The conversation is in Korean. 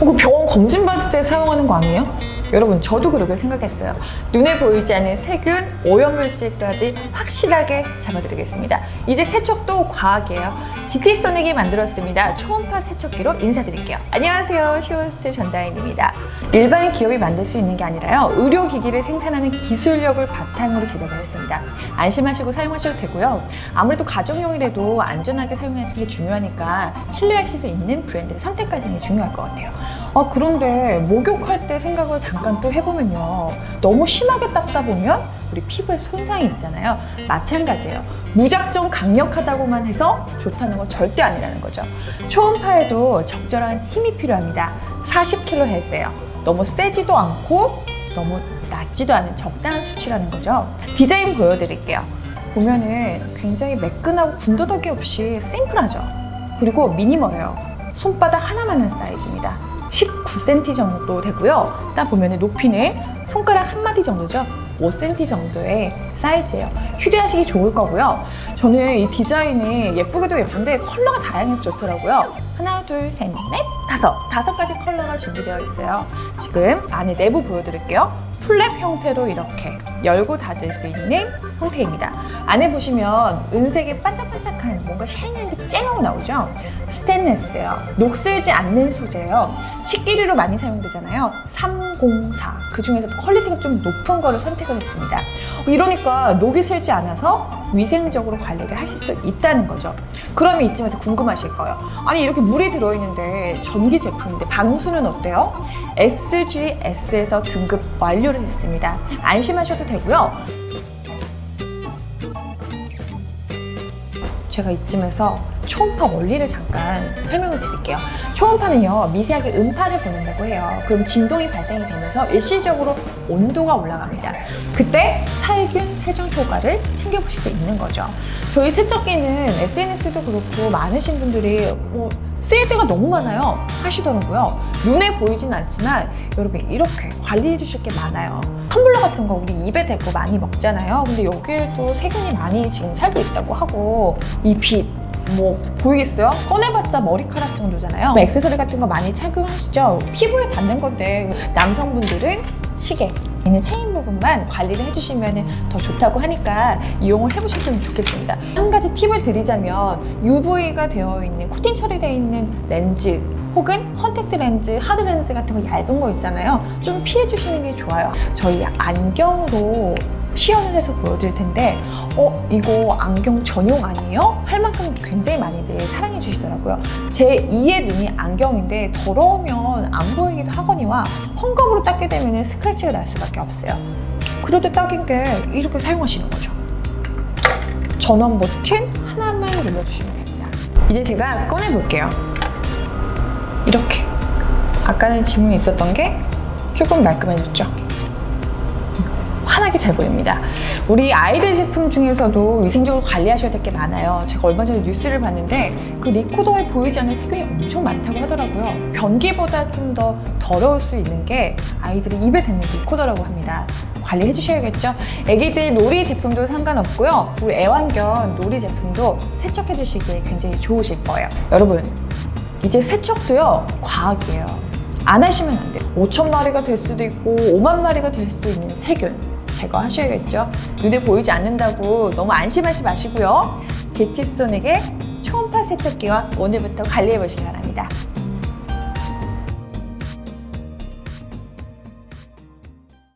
어, 병원 검진 받을 때 사용하는 거 아니에요? 여러분 저도 그렇게 생각했어요. 눈에 보이지 않는 세균, 오염물질까지 확실하게 잡아드리겠습니다. 이제 세척도 과학이에요. GT 소닉이 만들었습니다. 초음파 세척기로 인사드릴게요. 안녕하세요. 쇼호스트 전다인입니다. 일반 기업이 만들 수 있는 게 아니라요. 의료기기를 생산하는 기술력을 바탕으로 제작을 했습니다. 안심하시고 사용하셔도 되고요. 아무래도 가정용이라도 안전하게 사용하시는 게 중요하니까 신뢰하실 수 있는 브랜드를 선택하시는 게 중요할 것 같아요. 아, 그런데 목욕할 때 생각을 잠깐 또 해보면요. 너무 심하게 닦다 보면 우리 피부에 손상이 있잖아요. 마찬가지예요. 무작정 강력하다고만 해서 좋다는 건 절대 아니라는 거죠. 초음파에도 적절한 힘이 필요합니다. 40kHz예요. 너무 세지도 않고 너무 낮지도 않은 적당한 수치라는 거죠. 디자인 보여드릴게요. 보면은 굉장히 매끈하고 군더더기 없이 심플하죠. 그리고 미니멀해요. 손바닥 하나만한 사이즈입니다. 19cm 정도 되고요. 딱 보면 높이는 손가락 한 마디 정도죠. 5cm 정도의 사이즈예요. 휴대하시기 좋을 거고요. 저는 이 디자인이 예쁘기도 예쁜데 컬러가 다양해서 좋더라고요. 하나, 둘, 셋, 넷, 다섯. 다섯 가지 컬러가 준비되어 있어요. 지금 안에 내부 보여드릴게요. 플랩 형태로 이렇게 열고 닫을 수 있는 형태입니다. 안에 보시면 은색의 반짝반짝한 뭔가 샤이니한 게 쨍하고 나오죠? 스테인레스예요. 녹슬지 않는 소재예요. 식기류로 많이 사용되잖아요. 304. 그 중에서도 퀄리티가 좀 높은 거를 선택을 했습니다. 이러니까 녹이 슬지 않아서 위생적으로 관리를 하실 수 있다는 거죠. 그러면 이쯤에서 궁금하실 거예요. 아니 이렇게 물이 들어있는데 전기 제품인데 방수는 어때요? SGS에서 등급 완료를 했습니다. 안심하셔도 되고요. 제가 이쯤에서 초음파 원리를 잠깐 설명을 드릴게요. 초음파는요, 미세하게 음파를 보낸다고 해요. 그럼 진동이 발생이 되면서 일시적으로 온도가 올라갑니다. 그때 살균 세정 효과를 챙겨보실 수 있는 거죠. 저희 세척기는 SNS도 그렇고 많으신 분들이 뭐 쓰일 때가 너무 많아요 하시더라고요. 눈에 보이진 않지만 여러분 이렇게 관리해 주실 게 많아요. 텀블러 같은 거 우리 입에 대고 많이 먹잖아요. 근데 여기에도 세균이 많이 지금 살고 있다고 하고 이 빛, 뭐 보이겠어요? 꺼내봤자 머리카락 정도잖아요. 뭐 액세서리 같은 거 많이 착용하시죠? 피부에 닿는 건데 남성분들은 시계 있는 체인 부분만 관리를 해주시면 더 좋다고 하니까 이용을 해보셨으면 좋겠습니다. 한 가지 팁을 드리자면 UV가 되어 있는 코팅 처리되어 있는 렌즈 혹은 컨택트 렌즈, 하드 렌즈 같은 거 얇은 거 있잖아요. 좀 피해 주시는 게 좋아요. 저희 안경으로 시연을 해서 보여드릴 텐데 어 이거 안경 전용 아니에요? 할 만큼 굉장히 많이들 사랑해 주시더라고요. 제 2의 눈이 안경인데 더러우면 안 보이기도 하거니와 헝겊으로 닦게 되면 스크래치가 날 수밖에 없어요. 그래도 딱인 게 이렇게 사용하시는 거죠. 전원 버튼 하나만 눌러주시면 됩니다. 이제 제가 꺼내 볼게요. 이렇게. 아까는 지문이 있었던 게 조금 말끔해졌죠 환하게 잘 보입니다. 우리 아이들 제품 중에서도 위생적으로 관리하셔야 될 게 많아요. 제가 얼마 전에 뉴스를 봤는데 그 리코더에 보이지 않는 세균이 엄청 많다고 하더라고요. 변기보다 좀 더 더러울 수 있는 게 아이들이 입에 닿는 리코더라고 합니다. 관리해 주셔야겠죠? 애기들 놀이 제품도 상관없고요. 우리 애완견 놀이 제품도 세척해 주시기에 굉장히 좋으실 거예요. 여러분, 이제 세척도요, 과학이에요. 안 하시면 안 돼요. 5천 마리가 될 수도 있고 5만 마리가 될 수도 있는 세균 제거하셔야겠죠. 눈에 보이지 않는다고 너무 안심하지 마시고요. 제티소닉의 초음파 세척기와 오늘부터 관리해 보시기 바랍니다.